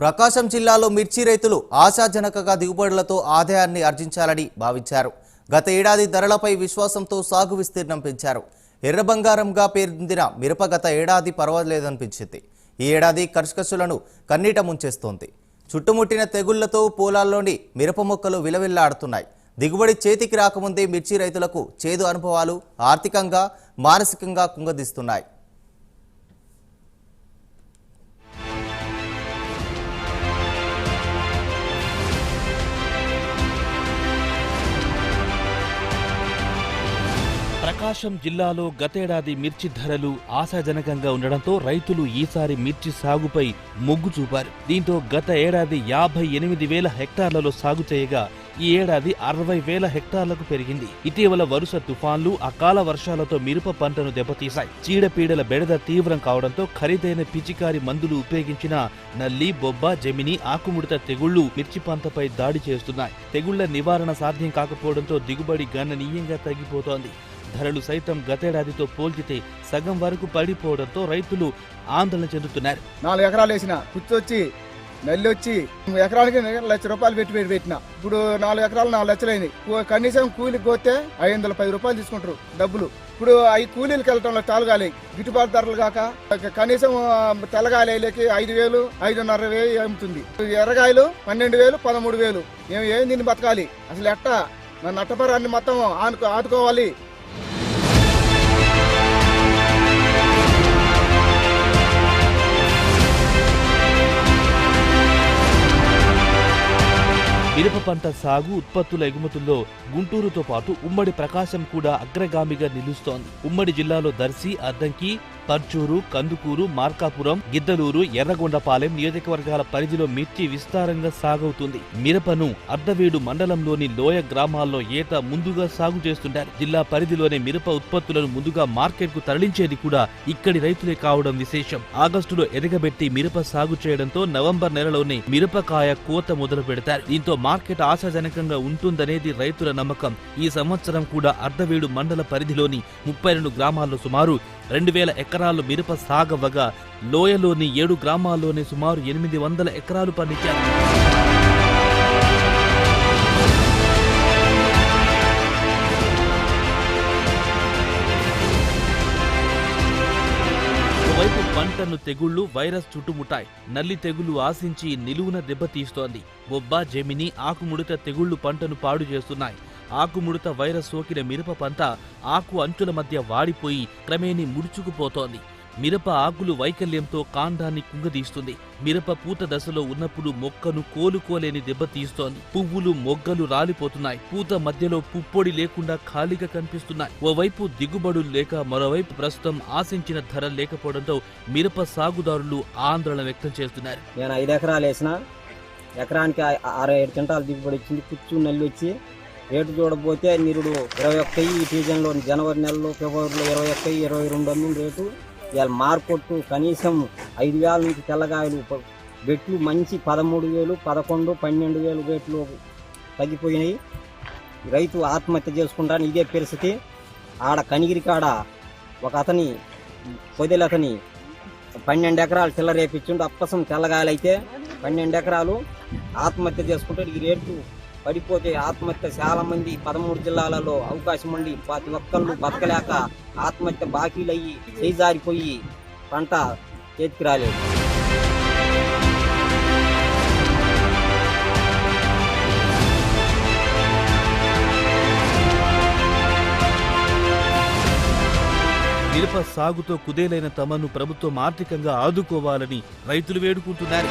ప్రకాశం జిల్లాలో మిర్చి రైతులు ఆశాజనకగా దిగుబడులతో ఆదాయాన్ని ఆర్జించాలని భావించారు. గత ఏడాది ధరలపై విశ్వాసంతో సాగు విస్తీర్ణం పెంచారు. ఎర్ర బంగారంగా పేరొందిన మిరప గత ఏడాది పర్వాలేదనిపించింది. ఈ ఏడాది కర్షకసులను కన్నీట ముంచేస్తోంది. చుట్టుముట్టిన తెగుళ్ళతో పొలాల్లోని మిరప మొక్కలు విలవిల్లాడుతున్నాయి. దిగుబడి చేతికి రాకముందే మిర్చి రైతులకు చేదు అనుభవాలు ఆర్థికంగా మానసికంగా కుంగదీస్తున్నాయి. ప్రకాశం జిల్లాలో గతేడాది మిర్చి ధరలు ఆశాజనకంగా ఉండడంతో రైతులు ఈసారి మిర్చి సాగుపై మొగ్గు చూపారు. దీంతో గత ఏడాది యాభై ఎనిమిది వేల హెక్టార్లలో సాగు చేయగా ఈ ఏడాది అరవై వేల హెక్టార్లకు పెరిగింది. ఇటీవల వరుస తుఫాన్లు అకాల వర్షాలతో మిరప పంటను దెబ్బతీశాయి. చీడపీడల బెడద తీవ్రం కావడంతో ఖరీదైన పిచికారి మందులు ఉపయోగించిన నల్లి బొబ్బ జమిని ఆకుముడత తెగుళ్ళు మిర్చి పంటపై దాడి చేస్తున్నాయి. తెగుళ్ళ నివారణ సాధ్యం కాకపోవడంతో దిగుబడి గణనీయంగా తగ్గిపోతోంది. ధరలు సైతం గతేడాదితో పోల్చితే సగం వరకు పడిపోవడంతో రైతులు ఆందోళన చెందుతున్నారు. నాలుగు ఎకరాలు వేసిన కుచ్చొచ్చి నల్లి వచ్చి ఎకరానికి లక్ష రూపాయలు పెట్టి పెట్టి పెట్టిన. ఇప్పుడు నాలుగు ఎకరాలు నాలుగు లక్షలైంది కూ- కనీసం కూలికి పోతే ఐదు వందల పది రూపాయలు తీసుకుంటారు డబ్బులు. ఇప్పుడు అవి కూలీలకు వెళ్ళటంలో తాలగాలి గిట్టుబాటు ధరలు కాక కనీసం ఆ, తెల్లగాయలకి ఐదు వేలు ఐదున్నర వేలు అమ్ముతుంది. ఎర్రగాయలు పన్నెండు వేలు పదమూడు వేలు. మేము ఏం దీన్ని బతకాలి? అసలు ఎట్టా? మన నట్టపరాన్ని మొత్తం ఆనుకో ఆదుకోవాలి. మిరప పంట సాగు ఉత్పత్తుల ఎగుమతుల్లో గుంటూరుతో పాటు ఉమ్మడి ప్రకాశం కూడా అగ్రగామిగా నిలుస్తోంది. ఉమ్మడి జిల్లాలో దర్శి అద్దంకి పర్చూరు కందుకూరు మార్కాపురం గిద్దలూరు ఎర్రగొండపాలెం నియోజకవర్గాల పరిధిలో మిర్చి విస్తారంగా సాగవుతుంది. మిరపను అర్ధవేడు మండలంలోని లోయ గ్రామాల్లో ఏట ముందుగా సాగు చేస్తుంటారు. జిల్లా పరిధిలోనే మిరప ఉత్పత్తులను ముందుగా మార్కెట్కు తరలించేది కూడా ఇక్కడి రైతులే కావడం విశేషం. ఆగస్టులో ఎదగబెట్టి మిరప సాగు చేయడంతో నవంబర్ నెలలోనే మిరపకాయ కోత మొదలు పెడతారు. దీంతో మార్కెట్ ఆశాజనకంగా ఉంటుందనేది రైతుల నమ్మకం. ఈ సంవత్సరం కూడా అర్ధవేడు మండల పరిధిలోని ముప్పై రెండు గ్రామాల్లో సుమారు రెండు వేల ఎకరాలు మిరప సాగవగా లోయలోని ఏడు గ్రామాల్లోని సుమారు ఎనిమిది వందల ఎకరాలు పండించారు. వైపు పంటను తెగుళ్ళు వైరస్ చుట్టుముట్టాయి. నల్లి తెగులు ఆశించి నిలువున దెబ్బతీస్తోంది. బొబ్బ జమిని ఆకుముడత తెగుళ్ళు పంటను పాడు చేస్తున్నాయి. ఆకుముడత వైరస్ సోకిన మిరప పంట ఆకు అంచుల మధ్య వాడిపోయి క్రమేణీ ముడుచుకుపోతోంది. మిరప ఆకులు వైకల్యంతో కాండాన్ని కుంగదీస్తుంది. మిరప పూత దశలో ఉన్నప్పుడు మొక్కను కోలుకోలేని దెబ్బతీస్తోంది పువ్వులు మొగ్గలు రాలిపోతున్నాయి. పూత మధ్యలో పుప్పొడి లేకుండా ఖాళీగా కనిపిస్తున్నాయి. ఓవైపు దిగుబడులు లేక మరోవైపు ప్రస్తుతం ఆశించిన ధర లేకపోవడంతో మిరప సాగుదారులు ఆందోళన వ్యక్తం చేస్తున్నారు. నేను ఐదు ఎకరాలు వేసిన. ఎకరానికి అరవై ఏడు క్వింటాలు దిగుబడి వచ్చింది. కుచ్చు నల్లి వచ్చి రేటు చూడబోతే నిరుడు ఇరవై ఒక్క ఈ సీజన్లో జనవరి నెలలో ఫిబ్రవరిలో ఇరవై ఒక్క ఇరవై రెండు అమ్మిన రేటు ఇవాళ మార్కొట్టు కనీసం ఐదు వేల నుంచి తెల్లగాయలు బెట్లు మంచి పదమూడు వేలు పదకొండు పన్నెండు వేలు రేట్లు తగ్గిపోయినాయి. రైతు ఆత్మహత్య చేసుకుంటాను ఇదే పరిస్థితి. ఆడ కనిగిరి కాడ ఒక అతని పొదిలి అతని పన్నెండు ఎకరాలు చిల్లరేపించుండు అప్పసం తెల్లగాయలు అయితే పన్నెండు ఎకరాలు ఆత్మహత్య చేసుకుంటాడు. ఈ రేటు పడిపోతే ఆత్మహత్య చాలా మంది పదమూడు జిల్లాలలో అవకాశం ఉండి ప్రతి ఒక్కళ్ళు బతకలేక ఆత్మహత్య బాకీలయ్యి చేజారిపోయి పంట చేతికి రాలేదు మిరప సాగుతో కుదేలైన తమను ప్రభుత్వం ఆర్థికంగా ఆదుకోవాలని రైతులు వేడుకుంటున్నారు.